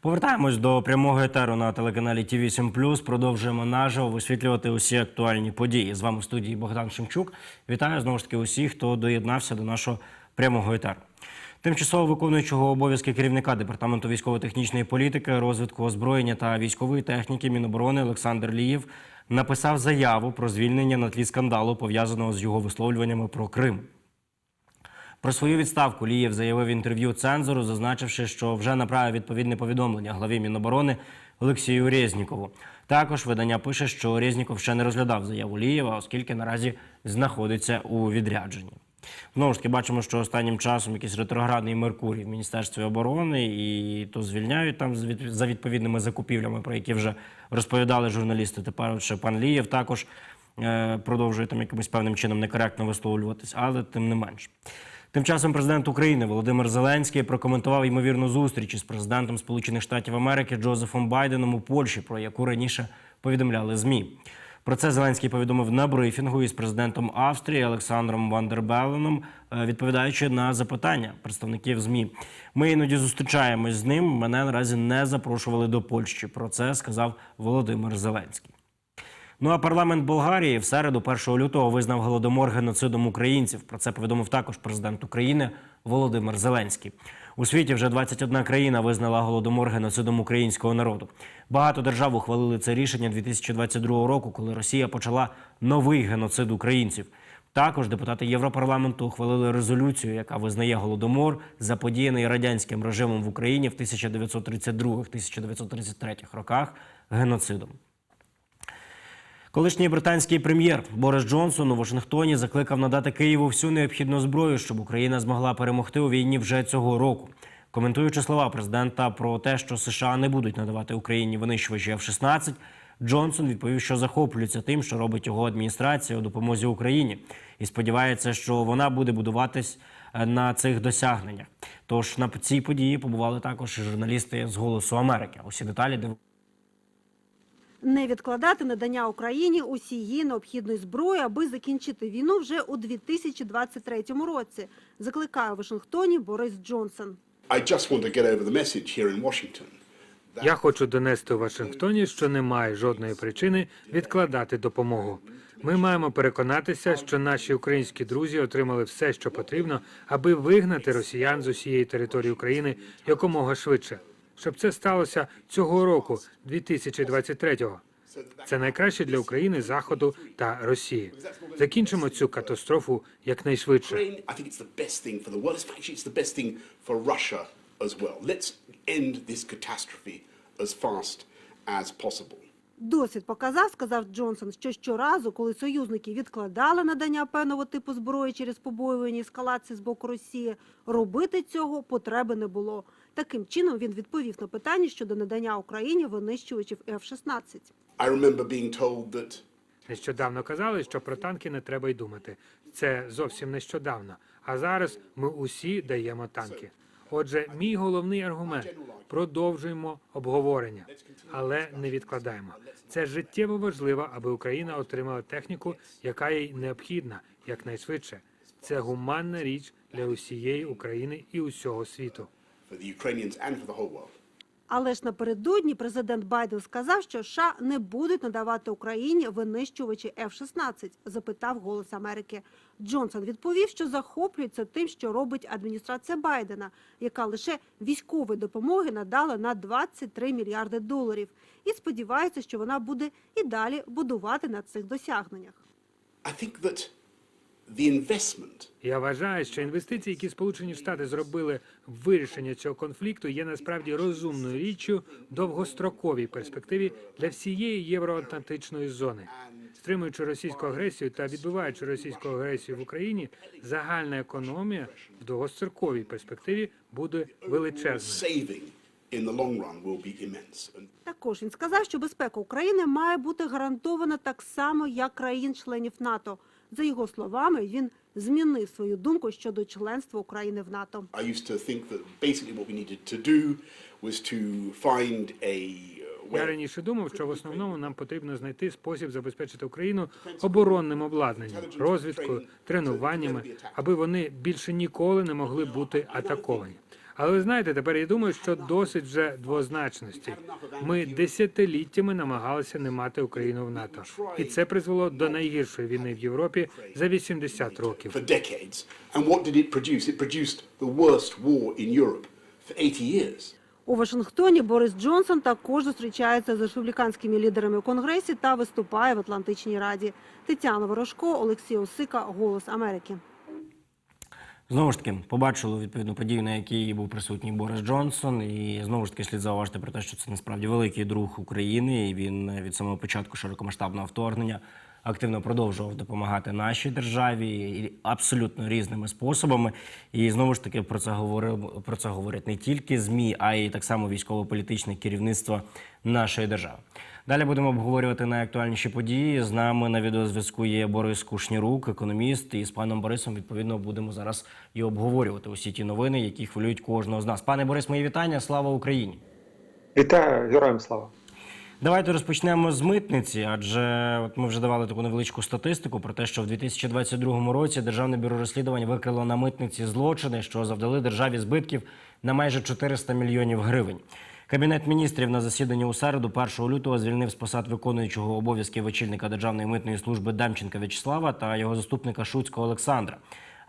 Повертаємось до прямого етеру на телеканалі ТІВІ 7 Продовжуємо наживо висвітлювати усі актуальні події. З вами в студії Богдан Шемчук. Вітаю знову ж таки усіх, хто доєднався до нашого прямого етеру. Тимчасово виконуючого обов'язки керівника департаменту військово-технічної політики, розвитку озброєння та військової техніки Міноборони Олександр Лієв написав заяву про звільнення на тлі скандалу, пов'язаного з його висловлюваннями про Крим. Про свою відставку Лієв заявив інтерв'ю цензору, зазначивши, що вже направив відповідне повідомлення главі Міноборони Олексію Резнікову. Також видання пише, що Резніков ще не розглядав заяву Лієва, оскільки наразі знаходиться у відрядженні. Знову ж таки, бачимо, що останнім часом якийсь ретроградний Меркурій в Міністерстві оборони і то звільняють там за відповідними закупівлями, про які вже розповідали журналісти. Тепер ще пан Лієв також е, продовжує там якимось певним чином некоректно висловлюватись, але тим не менш. Тим часом президент України Володимир Зеленський прокоментував ймовірну зустріч із президентом Сполучених Штатів Америки Джозефом Байденом у Польщі, про яку раніше повідомляли ЗМІ. Про це Зеленський повідомив на брифінгу із президентом Австрії Олександром Вандербеленом, е, відповідаючи на запитання представників ЗМІ. Ми іноді зустрічаємось з ним. Мене наразі не запрошували до Польщі. Про це сказав Володимир Зеленський. Ну а парламент Болгарії в середу, 1 лютого, визнав голодомор геноцидом українців. Про це повідомив також президент України Володимир Зеленський. У світі вже 21 країна визнала голодомор геноцидом українського народу. Багато держав ухвалили це рішення 2022 року, коли Росія почала новий геноцид українців. Також депутати Європарламенту ухвалили резолюцію, яка визнає голодомор, заподіяний радянським режимом в Україні в 1932-1933 роках геноцидом. Колишній британський прем'єр Борис Джонсон у Вашингтоні закликав надати Києву всю необхідну зброю, щоб Україна змогла перемогти у війні вже цього року. Коментуючи слова президента про те, що США не будуть надавати Україні винищувачі F-16, Джонсон відповів, що захоплюється тим, що робить його адміністрація у допомозі Україні, і сподівається, що вона буде будуватись е, на цих досягненнях. Тож на цій події побували також журналісти з Голосу Америки. Усі деталі дивимося. Не відкладати надання Україні усієї необхідної зброї, аби закінчити війну вже у 2023 році. Закликає у Вашингтоні Борис Джонсон. Я хочу донести у Вашингтоні, що немає жодної причини відкладати допомогу. Ми маємо переконатися, що наші українські друзі отримали все, що потрібно, аби вигнати росіян з усієї території України якомога швидше. Щоб це сталося цього року, 2023-го. Це найкраще для України, Заходу та Росії. Закінчимо цю катастрофу якнайшвидше. Досвід показав, сказав Джонсон, що щоразу, коли союзники відкладали надання певного типу зброї через побоювання ескалації з боку Росії, робити цього потреби не було. Таким чином він відповів на питання щодо надання Україні винищувачів F-16. I remember being told that Нещодавно казали, що про танки не треба й думати. Це зовсім нещодавно. А зараз ми усі даємо танки. Отже, мій головний аргумент продовжуємо обговорення, але не відкладаємо. Це життєво важливо, аби Україна отримала техніку, яка їй необхідна якнайшвидше. Це гуманна річ для усієї України і усього світу. For the Ukrainians and for the whole world. Але ж напередодні президент Байден сказав, що США не будуть надавати Україні винищувачі F-16, запитав Голос Америки. Джонсон відповів, що захоплюється тим, що робить адміністрація Байдена, яка лише військової допомоги надала на 23 мільярди доларів, і сподівається, що вона буде і далі будувати на цих досягненнях. I think that Я вважаю, що інвестиції, які Сполучені Штати зробили в вирішення цього конфлікту, є насправді розумною річчю в довгостроковій перспективі для всієї євроатлантичної зони. Стримуючи російську агресію та відбиваючи російську агресію в Україні, загальна економія в довгостроковій перспективі буде величезною. Також він сказав, що безпека України має бути гарантована так само, як країн-членів НАТО. За його словами, він змінив свою думку щодо членства України в НАТО. I used to think that basically what we needed to do was to find a uh, Я раніше думав, що в основному нам потрібно знайти спосіб забезпечити Україну оборонним обладнанням, розвідкою, тренуваннями, аби вони більше ніколи не могли бути атаковані. Але ви знаєте, тепер я думаю, що досить вже двозначності. Ми десятиліттями намагалися не мати Україну в НАТО, і це призвело до найгіршої війни в Європі за 80 років. for decades. And what did it produce? It produced the worst war in Europe for 80 years. У Вашингтоні Борис Джонсон також зустрічається з республіканськими лідерами у конгресі та виступає в Атлантичній раді. Тетяна Ворожко, Олексій Осика, Голос Америки. Знову ж таки, побачили відповідну подію, на якій був присутній Борис Джонсон. І знову ж таки слід зауважити про те, що це насправді великий друг України. І він від самого початку широкомасштабного вторгнення активно продовжував допомагати нашій державі абсолютно різними способами. І знову ж таки про це говорив про це говорять не тільки змі, а й так само військово-політичне керівництво нашої держави. Далі будемо обговорювати найактуальніші події. З нами на відеозв'язку є Борис Кушнірук, економіст. І з паном Борисом відповідно будемо зараз і обговорювати усі ті новини, які хвилюють кожного з нас. Пане Борис, мої вітання. Слава Україні! Вітаю, героям слава. Давайте розпочнемо з митниці, адже от ми вже давали таку невеличку статистику про те, що в 2022 році Державне бюро розслідувань викрило на митниці злочини, що завдали державі збитків на майже 400 мільйонів гривень. Кабінет міністрів на засіданні у середу, 1 лютого, звільнив з посад виконуючого обов'язки вечільника Державної митної служби Демченка В'ячеслава та його заступника Шуцького Олександра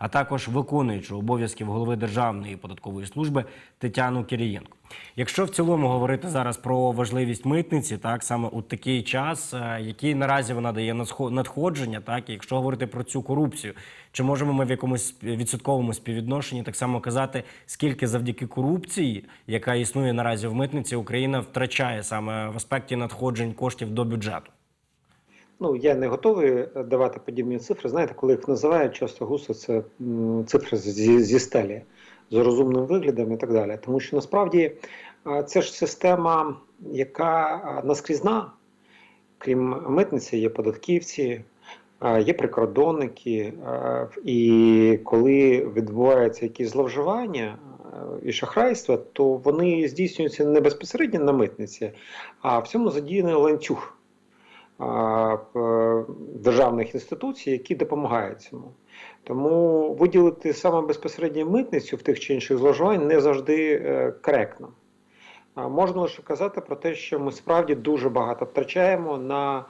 а також виконуючого обов'язків голови Державної податкової служби Тетяну Кирієнко. Якщо в цілому говорити зараз про важливість митниці, так саме у такий час, е, які наразі вона дає надходження, так і якщо говорити про цю корупцію, чи можемо ми в якомусь відсотковому співвідношенні так само казати, скільки завдяки корупції, яка існує наразі в митниці, Україна втрачає саме в аспекті надходжень коштів до бюджету? Ну я не готовий е, давати подібні цифри. Знаєте, коли їх називають, часто густо це цифри зі, зі стелі з розумним виглядом і так далі. Тому що насправді е, це ж система, яка е, наскрізна, крім митниці, є податківці, є прикордонники, і коли відбуваються якісь зловживання. І шахрайства, то вони здійснюються не безпосередньо на митниці, а в цьому задіяний ланцюг державних інституцій, які допомагають цьому. Тому виділити саме безпосередньо митницю в тих чи інших зловживань не завжди е, коректно. Можна лише казати про те, що ми справді дуже багато втрачаємо на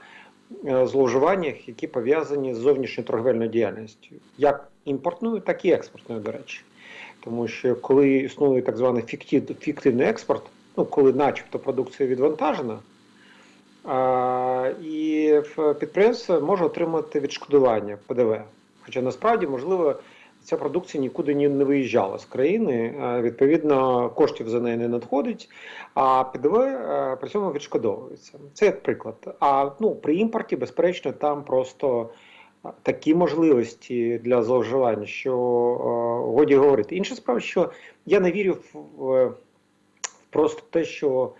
е, зловживаннях, які пов'язані з зовнішньою торговельною діяльністю, як імпортною, так і експортною, до речі. Тому що коли існує так званий фіктивний експорт, ну коли начебто продукція відвантажена, і підприємство може отримати відшкодування ПДВ. Хоча насправді, можливо, ця продукція нікуди не виїжджала з країни, відповідно, коштів за неї не надходить, а ПДВ при цьому відшкодовується. Це як приклад. А ну, при імпорті, безперечно, там просто такі можливості для зловживань, що годі говорити. Інша справа, що я не вірю в, просто те, що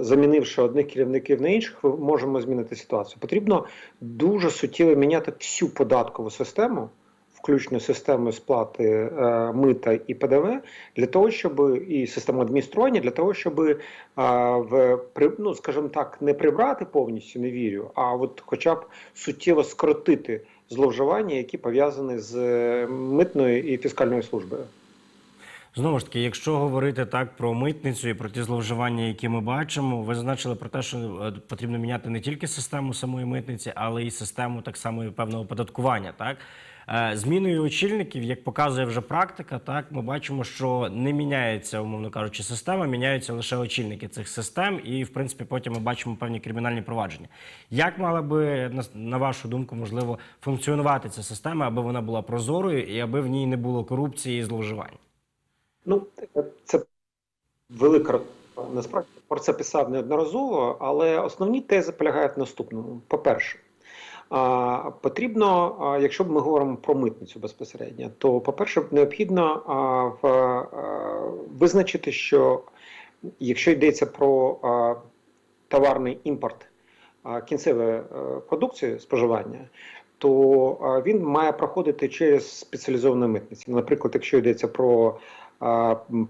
замінивши одних керівників на інших, ми можемо змінити ситуацію. Потрібно дуже суттєво міняти всю податкову систему, включно з системою сплати е, мита і ПДВ, для того, щоб і систему адміністрування, для того, щоб е, в при- ну, скажімо так, не прибрати повністю, не вірю, а от хоча б суттєво скоротити зловживання, які пов'язані з е, митною і фіскальною службою. Знову ж таки, якщо говорити так про митницю і про ті зловживання, які ми бачимо, ви зазначили про те, що е, потрібно міняти не тільки систему самої митниці, але й систему так само і певного оподаткування. Так Е, зміною очільників, як показує вже практика, так ми бачимо, що не міняється, умовно кажучи, система, міняються лише очільники цих систем, і в принципі потім ми бачимо певні кримінальні провадження. Як мала би на вашу думку можливо функціонувати ця система, аби вона була прозорою і аби в ній не було корупції і зловживань? Ну, це велика насправді про це писав неодноразово, але основні тези полягають в наступному. По-перше, потрібно, якщо ми говоримо про митницю безпосередньо, то по-перше, необхідно визначити, що якщо йдеться про товарний імпорт кінцевої е, продукції споживання, то він має проходити через спеціалізовані митниці. Наприклад, якщо йдеться про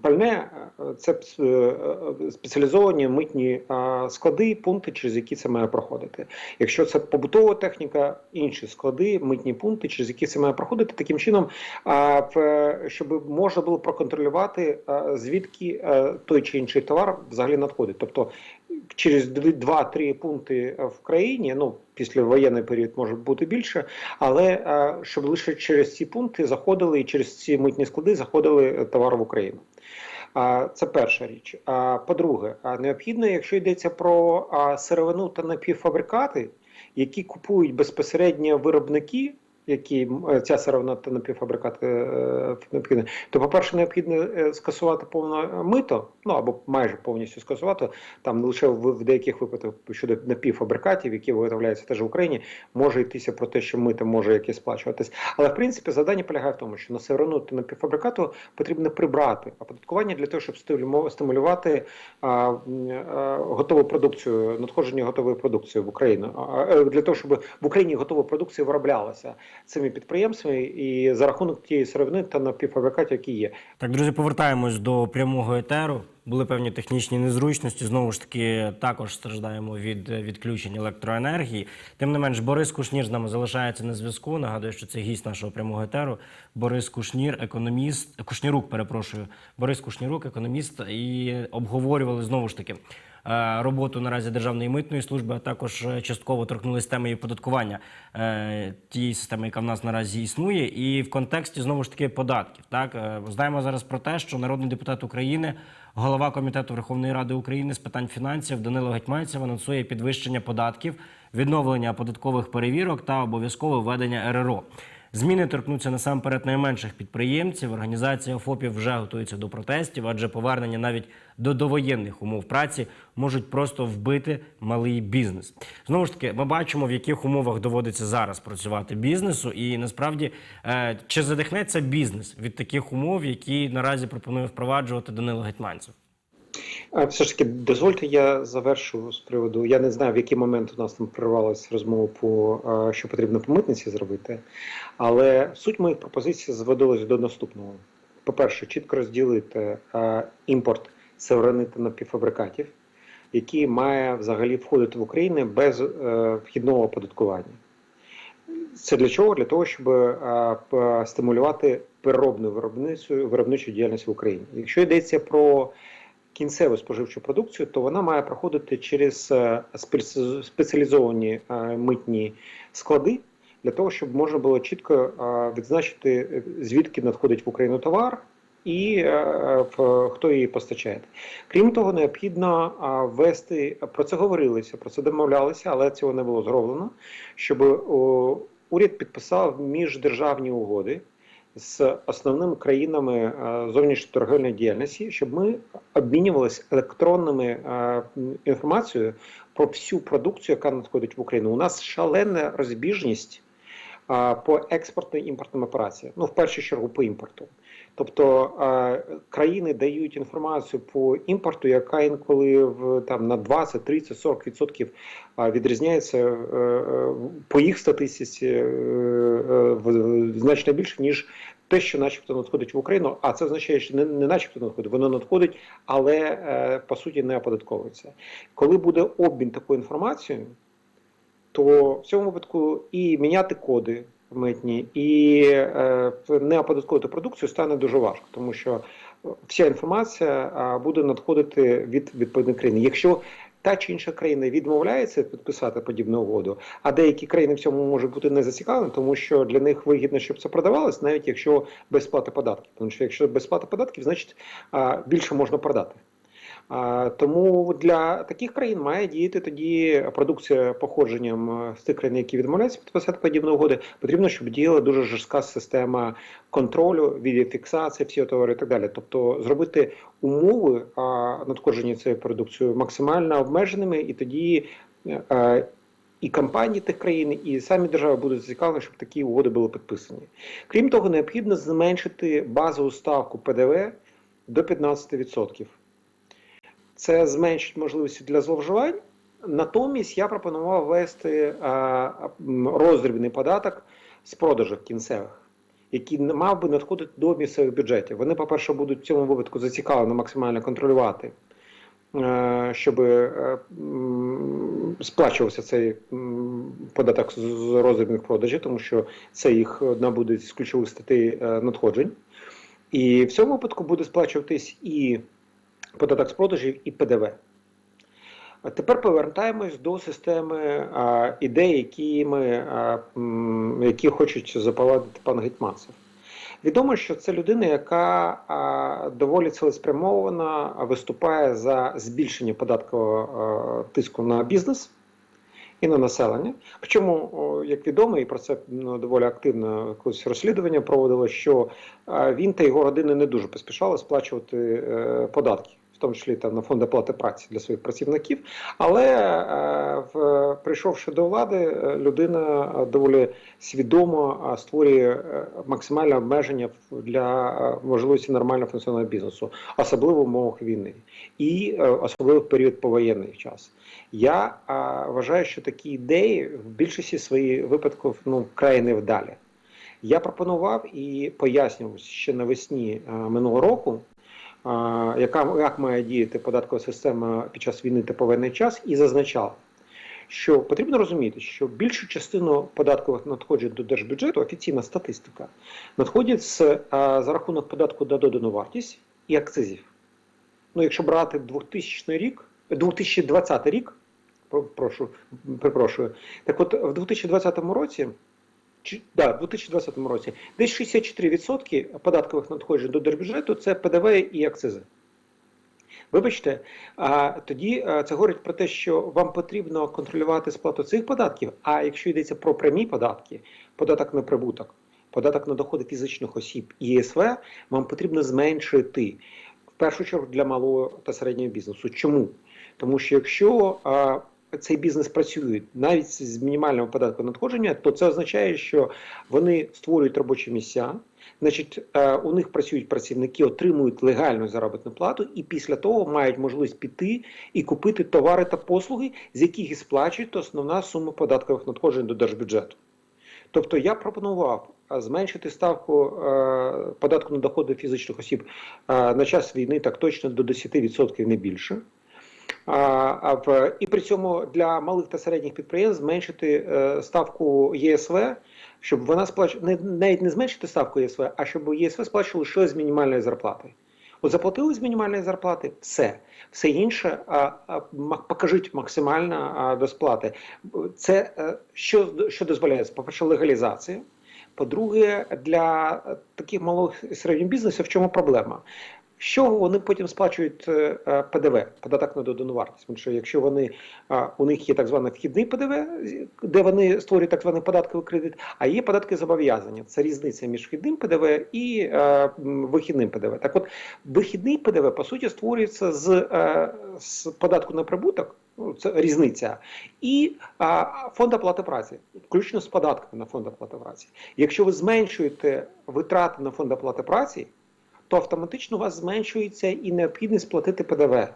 пальне, це е, е, спеціалізовані митні склади, пункти, через які це має проходити. Якщо це побутова техніка, інші склади, митні пункти, через які це має проходити, таким чином, щоб можна було проконтролювати, звідки е, той чи інший товар взагалі надходить. Тобто через 2-3 пункти в країні, ну після воєнний період може бути більше, але е, щоб лише через ці пункти заходили і через ці митні склади заходили е, товари в Україну. Це перша річ. По-друге, необхідно, якщо йдеться про сировину та напівфабрикати, які купують безпосередньо виробники, які е, ця сировина та напівфабрикати е, необхідно, то, по-перше, необхідно е, скасувати повне мито, ну або майже повністю скасувати, там не лише в, в деяких випадках щодо напівфабрикатів, які виготовляються теж в Україні, може йтися про те, що мито може якесь сплачуватись. Але в принципі завдання полягає в тому, що на сировину та напівфабрикату потрібно прибрати оподаткування для того, щоб стимулю- стимулювати а, а, готову продукцію, надходження готової продукції в Україну. А, е, Для того, щоб в Україні готова продукція вироблялася цими підприємствами і за рахунок тієї сировини та напівфабрикатів, які є. Так, друзі, повертаємось до прямого етеру. Були певні технічні незручності. Знову ж таки, також страждаємо від відключень електроенергії. Тим не менш, Борис Кушнір з нами залишається на зв'язку. Нагадую, що це гість нашого прямого етеру. Борис Кушнір, економіст, Кушнірук, перепрошую. Борис Кушнірук, економіст, і обговорювали знову ж таки. Е, Роботу наразі Державної митної служби, а також е, частково торкнулись теми податкування е, тієї системи, яка в нас наразі існує, і в контексті знову ж таки податків. Так знаємо зараз про те, що народний депутат України, голова комітету Верховної Ради України з питань фінансів Данило Гетьманцев анонсує підвищення податків, відновлення податкових перевірок та обов'язкове введення РРО. Зміни торкнуться насамперед найменших підприємців. Організація ФОПів вже готується до протестів, адже повернення навіть до довоєнних умов праці можуть просто вбити малий бізнес. Знову ж таки, ми бачимо, в яких умовах доводиться зараз працювати бізнесу, і насправді е, чи задихнеться бізнес від таких умов, які наразі пропонує впроваджувати Данило Гетьманцев. А все ж таки, дозвольте, я завершу з приводу. Я не знаю, в який момент у нас там прервалася розмова по що потрібно по митниці зробити, але суть моїх пропозицій зводилась до наступного: по-перше, чітко розділити імпорт сировини та напівфабрикатів, який має взагалі входити в Україну без е, вхідного оподаткування. Це для чого? Для того, щоб стимулювати переробну виробницю виробничу діяльність в Україні. Якщо йдеться про кінцеву споживчу продукцію, то вона має проходити через е, спеціалізовані е, митні склади для того, щоб можна було чітко е, відзначити, звідки надходить в Україну товар. І хто її постачає. Крім того, необхідно ввести про це говорилося, про це домовлялися, але цього не було зроблено. Щоб уряд підписав міждержавні угоди з основними країнами зовнішньоторговельної діяльності, щоб ми обмінювалися електронними е, інформацією про всю продукцію, яка надходить в Україну. У нас шалена розбіжність по експортно імпортним операціям. Ну, в першу чергу по імпорту. Тобто країни дають інформацію по імпорту, яка інколи в там на 20, 30, 40 відсотків е, відрізняється е, е, по їх статистиці е, значно більше ніж те, що начебто надходить в Україну. А це означає, що не, не начебто надходить, воно надходить, але е, по суті не оподатковується. Коли буде обмін такою інформацією, то в цьому випадку і міняти коди митні, і е, не оподатковувати продукцію стане дуже важко, тому що вся інформація буде надходити від відповідної країни. Якщо та чи інша країна відмовляється підписати подібну угоду, а деякі країни в цьому можуть бути не зацікавлені, тому що для них вигідно, щоб це продавалось, навіть якщо без сплати податків. Тому що якщо без сплати податків, значить більше можна продати. Тому для таких країн має діяти тоді продукція походженням е, з тих країн, які відмовляються підписати подібні угоди. Потрібно, щоб діяла дуже жорстка система контролю, відеофіксації всього товару і так далі. Тобто зробити умови надходження цієї продукції максимально обмеженими, і тоді е, і компанії тих країн, і самі держави будуть зацікавлені, щоб такі угоди були підписані. Крім того, необхідно зменшити базову ставку ПДВ до 15%. Це зменшить можливості для зловживань Натомість я пропонував ввести роздрібний податок з продажів кінцевих, який мав би надходити до місцевих бюджетів. Вони, по-перше, будуть в цьому випадку зацікавлені максимально контролювати, е, щоб е, сплачувався цей податок з з роздрібних продажів, тому що це їх одна буде з ключових статей е, надходжень. І в цьому випадку буде сплачуватись і податок з продажів, і ПДВ. Тепер повертаємось до системи а, ідей, які, ми, а, м, які хочуть запровадити пан Гетьманцев. Відомо, що це людина, яка а, доволі цілеспрямовано виступає за збільшення податкового а, тиску на бізнес і на населення. Причому, як відомо, і про це ну, доволі активно якось розслідування проводило, що він та його родина не дуже поспішали сплачувати е, податки. В тому числі там на фонд оплати праці для своїх працівників, але е, в, прийшовши до влади, е, людина е, доволі свідомо створює максимальне обмеження для можливості нормального функціонування бізнесу, особливо в умовах війни, і особливо в період повоєнний час. Я вважаю, що такі ідеї в більшості своїх випадків ну вкрай невдалі. Я пропонував і пояснював ще навесні минулого року, яка як має діяти податкова система під час війни та повоєнний час, і зазначав, що потрібно розуміти, що більшу частину податкових надходжень до держбюджету, офіційна статистика, надходять з, за рахунок податку на додану вартість і акцизів. Ну, якщо брати 2000 рік, 2020 рік, прошу, перепрошую, так от в 2020 році. Да, в 2020 році десь 64% податкових надходжень до держбюджету це ПДВ і акцизи. Вибачте, а тоді це говорить про те, що вам потрібно контролювати сплату цих податків. А якщо йдеться про прямі податки, податок на прибуток, податок на доходи фізичних осіб і ЄСВ, вам потрібно зменшити в першу чергу для малого та середнього бізнесу. Чому? Тому що якщо цей бізнес працює навіть з мінімального податку надходження, то це означає, що вони створюють робочі місця. Значить, е, у них працюють працівники, отримують легальну заробітну плату, і після того мають можливість піти і купити товари та послуги, з яких і сплачують основна сума податкових надходжень до держбюджету. Тобто я пропонував зменшити ставку е, податку на доходи фізичних осіб е, на час війни так точно до 10% не більше. І при цьому для малих та середніх підприємств зменшити е, ставку ЄСВ, щоб вона сплачувала навіть не зменшити ставку ЄСВ, а щоб ЄСВ сплачували лише з мінімальної зарплати. От заплатили з мінімальної зарплати, все. Все інше а, а, покажіть максимально а, до сплати. Це е, що, що дозволяє? По-перше, легалізація. По-друге, для е, таких малих і середніх бізнесів в чому проблема? З чого вони потім сплачують е, е, ПДВ, податок на додану вартість. Тому що якщо вони у них є так званий вхідний ПДВ, де вони створюють так званий податковий кредит, а є податки зобов'язання. Це різниця між вхідним ПДВ і е, вихідним ПДВ. Так от, вихідний ПДВ по суті створюється з, е, з податку на прибуток. ну, Це різниця, і а, фонд оплати праці, включно з податками на фонд оплати праці. Якщо ви зменшуєте витрати на фонд оплати праці, то автоматично у вас зменшується і необхідність платити ПДВ.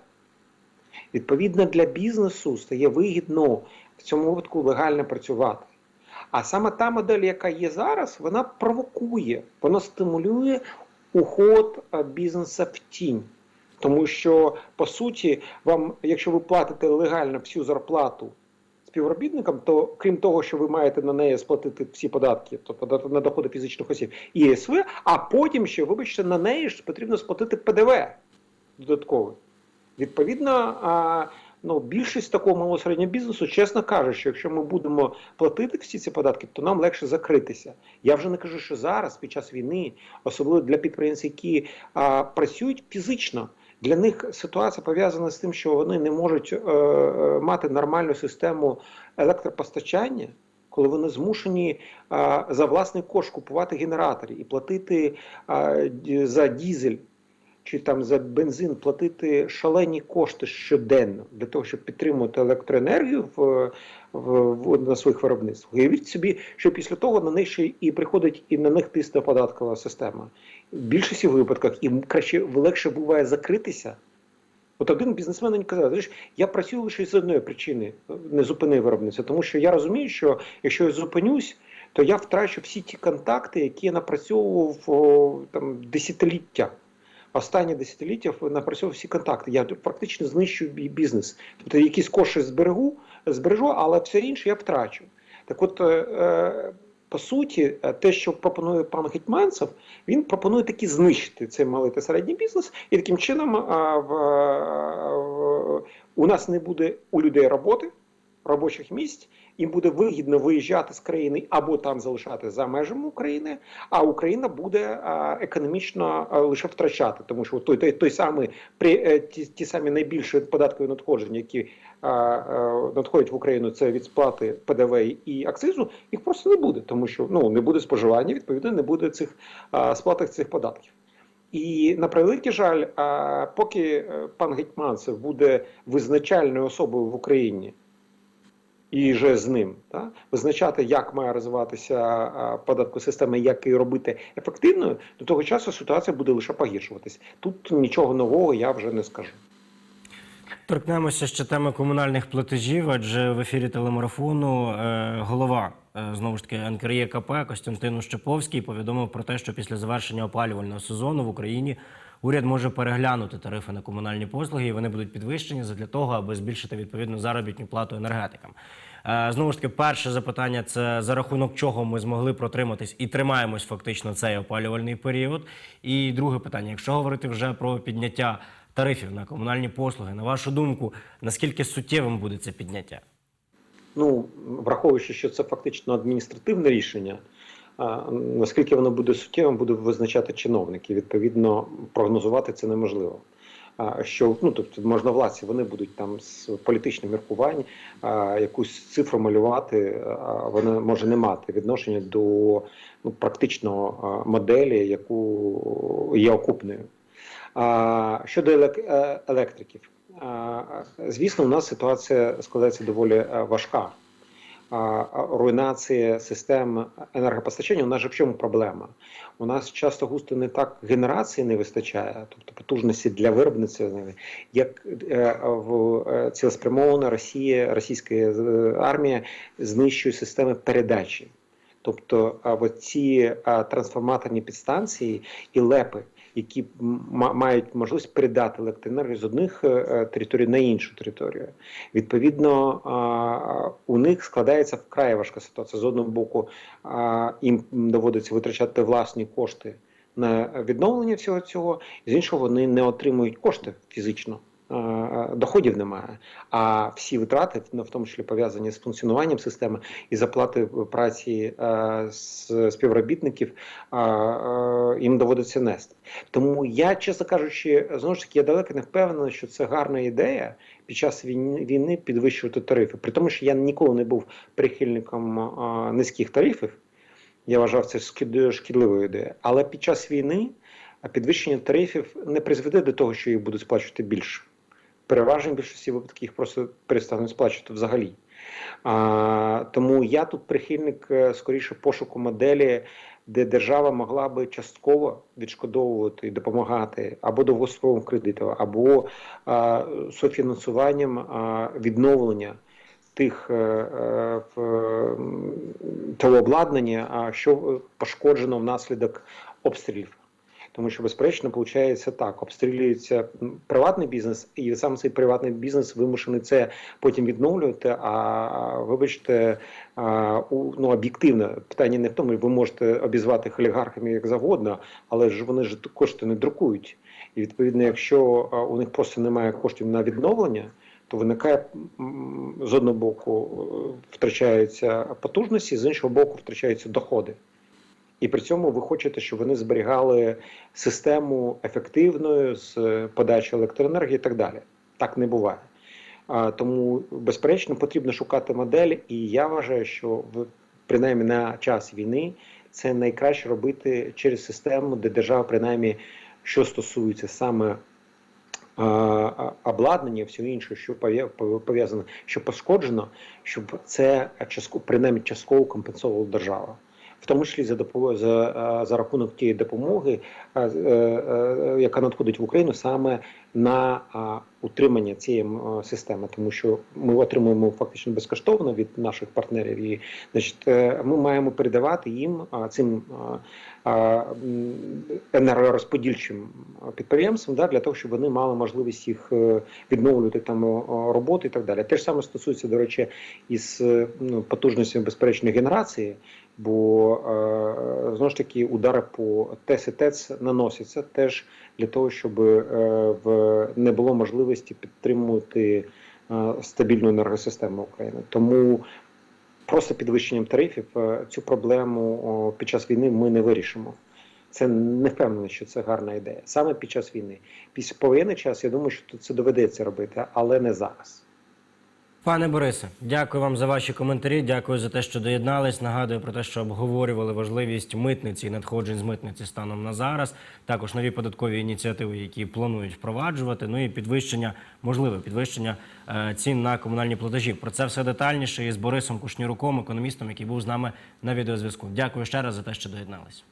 Відповідно, для бізнесу стає вигідно в цьому випадку легально працювати. А саме та модель, яка є зараз, вона провокує, вона стимулює уход е, бізнесу в тінь. Тому що, по суті, вам, якщо ви платите легально всю зарплату співробітникам, то крім того, що ви маєте на неї сплатити всі податки, тобто на доходи фізичних осіб і ЄСВ, а потім ще, вибачте, на неї ж потрібно сплатити ПДВ додатковий. Відповідно, а, ну, більшість такого малого середнього бізнесу, чесно каже, що якщо ми будемо платити всі ці податки, то нам легше закритися. Я вже не кажу, що зараз, під час війни, особливо для підприємців, які а, працюють фізично. Для них ситуація пов'язана з тим, що вони не можуть е, е, мати нормальну систему електропостачання, коли вони змушені е, за власний кошт купувати генератори і платити е, за дізель чи там за бензин платити шалені кошти щоденно для того, щоб підтримувати електроенергію в, в, в на своїх виробництвах. Уявіть собі, що після того на них ще і приходить і на них тисне податкова система. В більшості випадках їм краще легше буває закритися, От один бізнесмен мені казав, «Знаєш, я працюю лише з одної причини, не зупини виробництво, тому що я розумію, що якщо я зупинюсь, то я втрачу всі ті контакти, які я напрацьовував о, там десятиліття. Останні десятиліття напрацьовував всі контакти. Я практично знищу бі- бізнес. Тобто якісь кошти зберегу, збережу, але все інше я втрачу. Так от, е, е, по суті, е, те, що пропонує пан Гетьманцев, він пропонує таки знищити цей малий та середній бізнес, і таким чином в, у нас не буде у людей роботи, робочих місць, їм буде вигідно виїжджати з країни або там залишати за межами України, а Україна буде економічно лише втрачати, тому що той, той, той самий при е, ті, ті самі найбільші податкові надходження, які надходять в Україну, це від сплати ПДВ і акцизу, їх просто не буде, тому що ну не буде споживання, відповідно, не буде цих сплатах цих податків. І на превеликий жаль, поки е, пан Гетьманцев буде визначальною особою в Україні і вже з ним та, визначати, як має розвиватися а, податкова система, як її робити ефективною, до того часу ситуація буде лише погіршуватись. Тут нічого нового я вже не скажу. Торкнемося ще теми комунальних платежів, адже в ефірі телемарафону е, голова е, знову ж таки НКРЄКП Костянтин Щеповський повідомив про те, що після завершення опалювального сезону в Україні уряд може переглянути тарифи на комунальні послуги, і вони будуть підвищені для того, аби збільшити відповідну заробітну плату енергетикам. Е, Знову ж таки, перше запитання це за рахунок чого ми змогли протриматись і тримаємось фактично цей опалювальний період. І друге питання: якщо говорити вже про підняття тарифів на комунальні послуги, на вашу думку, наскільки суттєвим буде це підняття? Ну, враховуючи, що це фактично адміністративне рішення, наскільки воно буде суттєвим, буде визначати чиновники. Відповідно, прогнозувати це неможливо. Що ну тобто можновладці вони будуть там з політичних міркувань а, якусь цифру малювати, а вона може не мати відношення до ну, практично а, моделі, яку є окупною. А, щодо е, електриків, а, звісно, у нас ситуація складається доволі е, важка. Руйнація систем енергопостачання. У нас же в чому проблема? У нас часто густо не так генерації не вистачає, тобто потужності для виробництва, як е, в е, цілеспрямована Росія, російська е, армія знищує системи передачі. Тобто ці трансформаторні підстанції і лепи, які ма- мають можливість передати електроенергію з одних е, е, територій на іншу територію. Відповідно, у них складається вкрай важка ситуація. З одного боку, їм доводиться витрачати власні кошти на відновлення всього цього, з іншого вони не отримують кошти фізично. Е, Доходів немає, а всі витрати, ну, в тому числі пов'язані з функціонуванням системи і заплати праці з співробітників, е, е, їм доводиться нести. Тому я, чесно кажучи, знову ж таки, я далеко не впевнений, що це гарна ідея під час війни, війни підвищувати тарифи. При тому, що я ніколи не був прихильником е, низьких тарифів. Я вважав це шкідливою ідеєю. Але під час війни підвищення тарифів не призведе до того, що їх будуть сплачувати більше. Переважно більшості випадків їх просто перестануть сплачувати взагалі. А, тому я тут прихильник е, скоріше пошуку моделі, де держава могла би частково відшкодовувати і допомагати або довгостроковим кредитом, або а, софінансуванням а, відновлення тих е, е, в, того обладнання, що пошкоджено внаслідок обстрілів. Тому що, безперечно, виходить так: обстрілюється приватний бізнес, і сам цей приватний бізнес вимушений це потім відновлювати. А вибачте, а, у- ну об'єктивно питання не в тому, ви можете обізвати їх олігархами як завгодно, але ж вони ж кошти не друкують. І відповідно, якщо у них просто немає коштів на відновлення, то виникає з одного боку е, втрачаються потужності, з іншого боку, втрачаються доходи. І при цьому ви хочете, щоб вони зберігали систему ефективною з е, подачі електроенергії і так далі. Так не буває. Тому, безперечно, потрібно шукати модель, і я вважаю, що в принаймні на час війни це найкраще робити через систему, де держава, принаймні, що стосується саме обладнання, всього іншого, що пов'я- пов'язано, що пошкоджено, щоб це принаймні частково компенсовувала держава. В тому числі за за, е, за рахунок тієї допомоги, е, е, яка надходить в Україну саме на утримання цієї системи, тому що ми отримуємо фактично безкоштовно від наших партнерів, і значить, е, ми маємо передавати їм цим а, а, м, енергорозподільчим підприємствам да, для того, щоб вони мали можливість їх е, відновлювати там роботи і так далі. Те ж саме стосується, до речі, із е, ну, потужністю безперечної генерації, бо е, знову ж таки удари по ТЕС і ТЕЦ наносяться теж для того, щоб е, в не було можливості підтримувати е, стабільну енергосистему України. Тому просто підвищенням тарифів е, цю проблему під час війни ми не вирішимо. Це не впевнений, що це гарна ідея. Саме під час війни. Після повоєнний час я думаю, що це доведеться робити, але не зараз. Пане Борисе, дякую вам за ваші коментарі. Дякую за те, що доєднались. Нагадую про те, що обговорювали важливість митниці і надходжень з митниці станом на зараз. Також нові податкові ініціативи, які планують впроваджувати. Ну і підвищення, можливе підвищення е, цін на комунальні платежі. Про це все детальніше із Борисом Кушніруком, економістом, який був з нами на відеозв'язку. Дякую ще раз за те, що доєднались.